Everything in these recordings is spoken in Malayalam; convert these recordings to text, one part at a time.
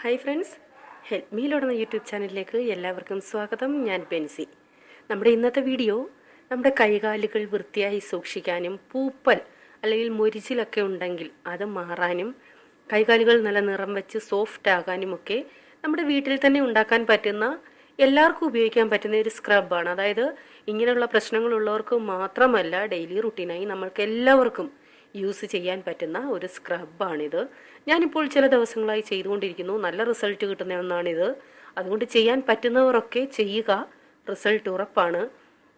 ഹായ് ഫ്രണ്ട്സ് ഹെൽപ്പ് മീ ലോടുന്ന യൂട്യൂബ് ചാനലിലേക്ക് എല്ലാവർക്കും സ്വാഗതം. ഞാൻ ബെൻസി. നമ്മുടെ ഇന്നത്തെ വീഡിയോ നമ്മുടെ കൈകാലുകൾ വൃത്തിയായി സൂക്ഷിക്കാനും പൂപ്പൽ അല്ലെങ്കിൽ മൊരിച്ചിലൊക്കെ ഉണ്ടെങ്കിൽ അത് മാറാനും കൈകാലുകൾ നല്ല നിറം വെച്ച് സോഫ്റ്റ് ആകാനും ഒക്കെ നമ്മുടെ വീട്ടിൽ തന്നെ ഉണ്ടാക്കാൻ പറ്റുന്ന എല്ലാവർക്കും ഉപയോഗിക്കാൻ പറ്റുന്ന ഒരു സ്ക്രബാണ് അതായത് ഇങ്ങനെയുള്ള പ്രശ്നങ്ങളുള്ളവർക്ക് മാത്രമല്ല ഡെയിലി റുട്ടീനായി നമ്മൾക്ക് എല്ലാവർക്കും യൂസ് ചെയ്യാൻ പറ്റുന്ന ഒരു സ്ക്രബാണിത്. ഞാനിപ്പോൾ ചില ദിവസങ്ങളായി ചെയ്തുകൊണ്ടിരിക്കുന്നു. നല്ല റിസൾട്ട് കിട്ടുന്ന ഒന്നാണിത് അതുകൊണ്ട് ചെയ്യാൻ പറ്റുന്നവരൊക്കെ ചെയ്യുക. റിസൾട്ട് ഉറപ്പാണ്.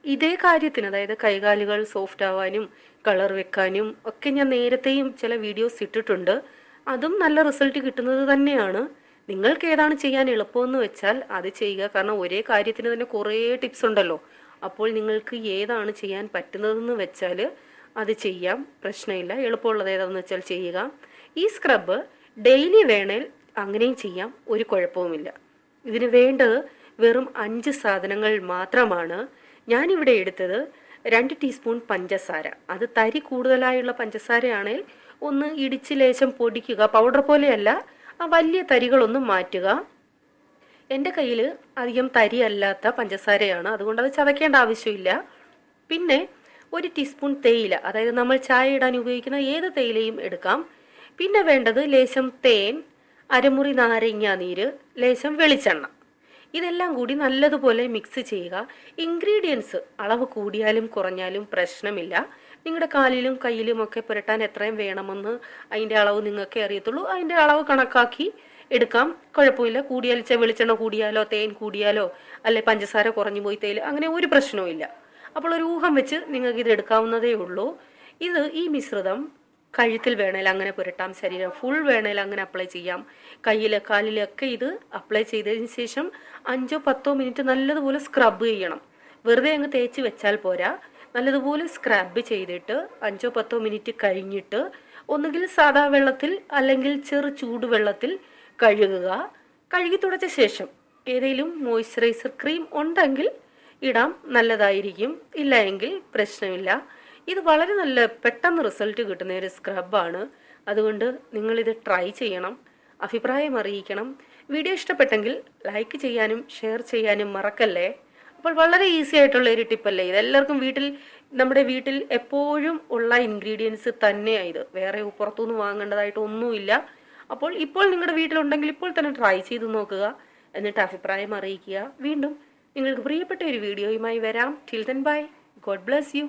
ഇതേ കാര്യത്തിന് അതായത് കൈകാലുകൾ സോഫ്റ്റ് ആവാനും കളർ വെക്കാനും ഒക്കെ ഞാൻ നേരത്തെയും ചില വീഡിയോസ് ഇട്ടിട്ടുണ്ട്. അതും നല്ല റിസൾട്ട് കിട്ടുന്നത് തന്നെയാണ്. നിങ്ങൾക്ക് ഏതാണ് ചെയ്യാൻ എളുപ്പമെന്ന് വെച്ചാൽ അത് ചെയ്യുക. കാരണം ഒരേ കാര്യത്തിന് തന്നെ കുറേ ടിപ്സ് ഉണ്ടല്ലോ. അപ്പോൾ നിങ്ങൾക്ക് ഏതാണ് ചെയ്യാൻ പറ്റുന്നതെന്ന് വെച്ചാൽ അത് ചെയ്യാം. പ്രശ്നമില്ല. എളുപ്പമുള്ളത് ഏതാണെന്ന് വെച്ചാൽ ചെയ്യുക. ഈ സ്ക്രബ് ഡെയിലി വേണേൽ അങ്ങനെയും ചെയ്യാം. ഒരു കുഴപ്പവുമില്ല. ഇതിന് വേണ്ടത് വെറും അഞ്ച് സാധനങ്ങൾ മാത്രമാണ്. ഞാനിവിടെ എടുത്തത് രണ്ട് ടീസ്പൂൺ പഞ്ചസാര. അത് തരി കൂടുതലായുള്ള പഞ്ചസാരയാണെങ്കിൽ ഒന്ന് ഇടിച്ച് ലേശം പൊടിക്കുക. പൗഡർ പോലെയല്ല. ആ വലിയ തരികളൊന്നും മാറ്റുക. എന്റെ കയ്യിൽ അധികം തരി അല്ലാത്ത പഞ്ചസാരയാണ്. അതുകൊണ്ട് അത് ചതയ്ക്കേണ്ട ആവശ്യമില്ല. പിന്നെ ഒരു ടീസ്പൂൺ തേയില അതായത് നമ്മൾ ചായ ഇടാൻ ഉപയോഗിക്കുന്ന ഏത് തേയിലയും എടുക്കാം. പിന്നെ വേണ്ടത് ലേശം തേൻ അരമുറി നാരങ്ങ നീര് ലേശം വെളിച്ചെണ്ണ. ഇതെല്ലാം കൂടി നല്ലതുപോലെ മിക്സ് ചെയ്യുക. ഇൻഗ്രീഡിയൻസ് അളവ് കൂടിയാലും കുറഞ്ഞാലും പ്രശ്നമില്ല. നിങ്ങളുടെ കാലിലും കയ്യിലും ഒക്കെ പുരട്ടാൻ എത്രയും വേണമെന്ന് അതിന്റെ അളവ് നിങ്ങൾക്ക് അറിയത്തുള്ളൂ. അതിന്റെ അളവ് കണക്കാക്കി എടുക്കാം. കുഴപ്പമില്ല. കൂടിയാൽ ചെ വെളിച്ചെണ്ണ കൂടിയാലോ തേൻ കൂടിയാലോ അല്ലെ പഞ്ചസാര കുറഞ്ഞു പോയി തേയില അങ്ങനെ ഒരു പ്രശ്നവും അപ്പോൾ ഒരു ഊഹം വെച്ച് നിങ്ങൾക്ക് ഇത് എടുക്കാവുന്നതേ ഉള്ളൂ ഇത് ഈ മിശ്രിതം കഴുത്തിൽ വേണേൽ അങ്ങനെ പുരട്ടാം ശരീരം ഫുൾ വേണേൽ അങ്ങനെ അപ്ലൈ ചെയ്യാം. കയ്യിൽ കാലിലൊക്കെ ഇത് അപ്ലൈ ചെയ്തതിന് ശേഷം അഞ്ചോ പത്തോ മിനിറ്റ് നല്ലതുപോലെ സ്ക്രബ് ചെയ്യണം. വെറുതെ അങ്ങ് തേച്ച് വെച്ചാൽ പോരാ. നല്ലതുപോലെ സ്ക്രബ് ചെയ്തിട്ട് അഞ്ചോ പത്തോ മിനിറ്റ് കഴിഞ്ഞിട്ട് ഒന്നുകിൽ സാദാ വെള്ളത്തിൽ അല്ലെങ്കിൽ ചെറു ചൂടുവെള്ളത്തിൽ കഴുകുക. കഴുകി തുടച്ച ശേഷം ഏതെങ്കിലും മോയ്സ്ചറൈസർ ക്രീം ഉണ്ടെങ്കിൽ ഇടാം നല്ലതായിരിക്കും. ഇല്ല എങ്കിൽ പ്രശ്നമില്ല. ഇത് വളരെ നല്ല പെട്ടെന്ന് റിസൾട്ട് കിട്ടുന്ന ഒരു സ്ക്രബാണ് അതുകൊണ്ട് നിങ്ങളിത് ട്രൈ ചെയ്യണം. അഭിപ്രായം അറിയിക്കണം. വീഡിയോ ഇഷ്ടപ്പെട്ടെങ്കിൽ ലൈക്ക് ചെയ്യാനും ഷെയർ ചെയ്യാനും മറക്കല്ലേ? അപ്പോൾ വളരെ ഈസി ആയിട്ടുള്ള ഒരു ടിപ്പല്ലേ ഇത് എല്ലാവർക്കും വീട്ടിൽ നമ്മുടെ വീട്ടിൽ എപ്പോഴും ഉള്ള ഇൻഗ്രീഡിയൻസ് തന്നെയാണ് ഇത്. വേറെ പുറത്തുനിന്ന് വാങ്ങേണ്ടതായിട്ട് ഒന്നുമില്ല. അപ്പോൾ ഇപ്പോൾ നിങ്ങളുടെ വീട്ടിലുണ്ടെങ്കിൽ ഇപ്പോൾ തന്നെ ട്രൈ ചെയ്ത് നോക്കുക. എന്നിട്ട് അഭിപ്രായം അറിയിക്കുക. വീണ്ടും നിങ്ങൾക്ക് പ്രിയപ്പെട്ട ഒരു വീഡിയോയുമായി വരാം. Till then bye God bless you